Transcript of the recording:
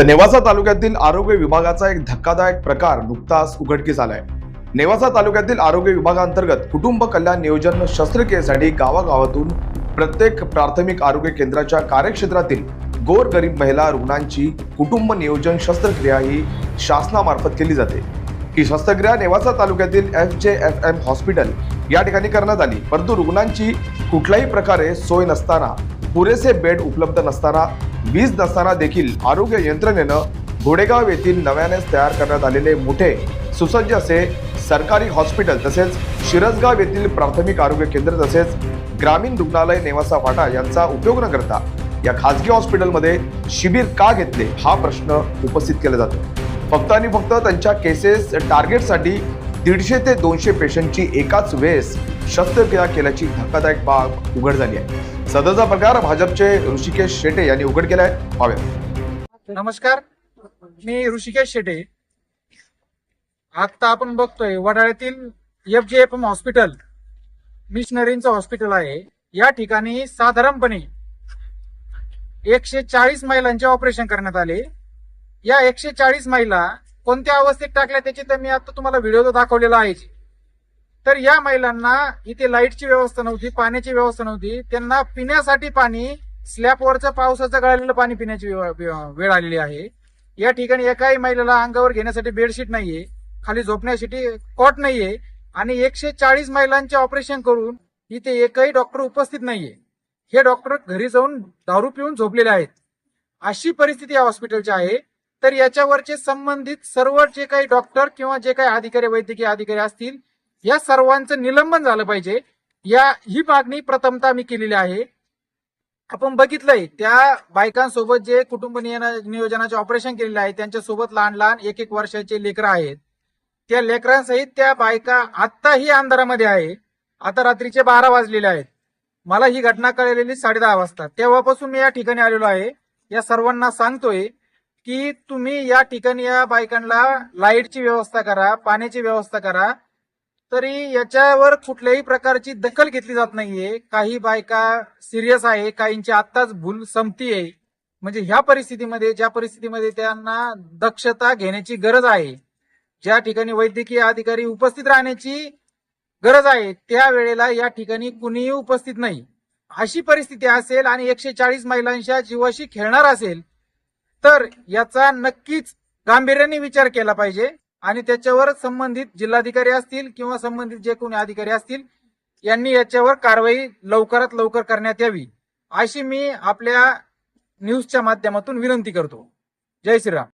तर नेवासा तालुक्यातील आरोग्य विभागाचा एक धक्कादायक प्रकार नुकताच उघडकीस आलाय. नेवासा तालुक्यातील आरोग्य विभागांतर्गत कुटुंब कल्याण नियोजन शस्त्रक्रियेसाठी गावागावातून प्रत्येक प्राथमिक आरोग्य केंद्राच्या कार्यक्षेत्रातील गोरगरीब महिला रुग्णांची कुटुंब नियोजन शस्त्रक्रिया ही शासनामार्फत केली जाते. ही शस्त्रक्रिया नेवासा तालुक्यातील F J F M hospital या ठिकाणी करण्यात आली. परंतु रुग्णांची कुठल्याही प्रकारे सोय नसताना पुरेसे बेड उपलब्ध नसताना वीज नसताना देखील आरोग्य यंत्रणेनं घोडेगाव येथील नव्यानेच तयार करण्यात आलेले मोठे सुसज्ज असे सरकारी हॉस्पिटल तसेच शिरसगाव येथील प्राथमिक आरोग्य केंद्र तसेच ग्रामीण रुग्णालय नेवासा फाटा यांचा उपयोग न करता या खासगी हॉस्पिटलमध्ये शिबिर का घेतले हा प्रश्न उपस्थित केला जातो. फक्त आणि फक्त त्यांच्या केसेस टार्गेटसाठी दीडशे ते दोनशे पेशंटची एकाच वेळेस शस्त्रक्रिया केल्याची धक्कादायक बाब उघड झाली आहे. सदरचा प्रकार भाजपचे ऋषिकेश शेटे यांनी उघड केलाय. पाहूया. नमस्कार. मी ऋषिकेश शेटे. आता आपण बघतोय वडाळ्यातील F J F M hospital मिशनरींचं hospital आहे. या ठिकाणी साधारणपणे एकशे चाळीस महिलांचे ऑपरेशन करण्यात आले. या एकशे चाळीस महिला कोणत्या अवस्थेत टाकल्या त्याची तर मी आता तुम्हाला व्हिडिओ दाखवलेला आहे. तर या महिलांना इथे लाईटची व्यवस्था नव्हती पाण्याची व्यवस्था नव्हती. त्यांना पिण्यासाठी पाणी स्लॅबवरचं पावसाचं गळालेलं पाणी पिण्याची वेळ वेळ आलेली आहे. या ठिकाणी एकाही महिलेला अंगावर घेण्यासाठी बेडशीट नाहीये खाली झोपण्यासाठी कॉट नाहीये आणि एकशे चाळीस महिलांचे ऑपरेशन करून इथे एकही डॉक्टर उपस्थित नाहीये. हे डॉक्टर घरी जाऊन दारू पिऊन झोपलेले आहेत. अशी परिस्थिती या हॉस्पिटलची आहे. तर याच्यावरचे संबंधित सर्व जे काही डॉक्टर किंवा जे काही अधिकारी वैद्यकीय अधिकारी असतील या सर्वांचं निलंबन झालं पाहिजे. या ही मागणी प्रथमता मी केलेली आहे. आपण बघितलंय त्या बायकांसोबत जे कुटुंब नियोजनाचे ऑपरेशन केलेले आहे त्यांच्यासोबत लहान लहान एक एक वर्षाचे लेकरं आहेत. त्या लेकरांसहित त्या बायका आत्ताही अंधारामध्ये आहे. आता रात्रीचे बारा वाजलेले आहेत. मला ही घटना कळलेली साडे दहा वाजता. तेव्हापासून मी या ठिकाणी आलेलो आहे. या सर्वांना सांगतोय की तुम्ही या ठिकाणी या बायकांना लाईटची व्यवस्था करा पाण्याची व्यवस्था करा. तरी याच्यावर कुठल्याही प्रकारची दखल घेतली जात नाहीये. काही बायका सिरियस आहे काहींची आत्ताच भूल संपतीये. म्हणजे ह्या परिस्थितीमध्ये ज्या परिस्थितीमध्ये त्यांना दक्षता घेण्याची गरज आहे ज्या ठिकाणी वैद्यकीय अधिकारी उपस्थित राहण्याची गरज आहे त्या वेळेला या ठिकाणी कुणीही उपस्थित नाही. अशी परिस्थिती असेल आणि एकशे चाळीस महिलांच्या जीवाशी खेळणार असेल तर याचा नक्कीच गांभीर्याने विचार केला पाहिजे. आणि त्याच्यावर संबंधित जिल्हाधिकारी असतील किंवा संबंधित जे कोणी अधिकारी असतील यांनी याच्यावर कारवाई लवकरात लवकर करण्यात यावी अशी मी आपल्या न्यूजच्या माध्यमातून विनंती करतो. जय श्रीराम.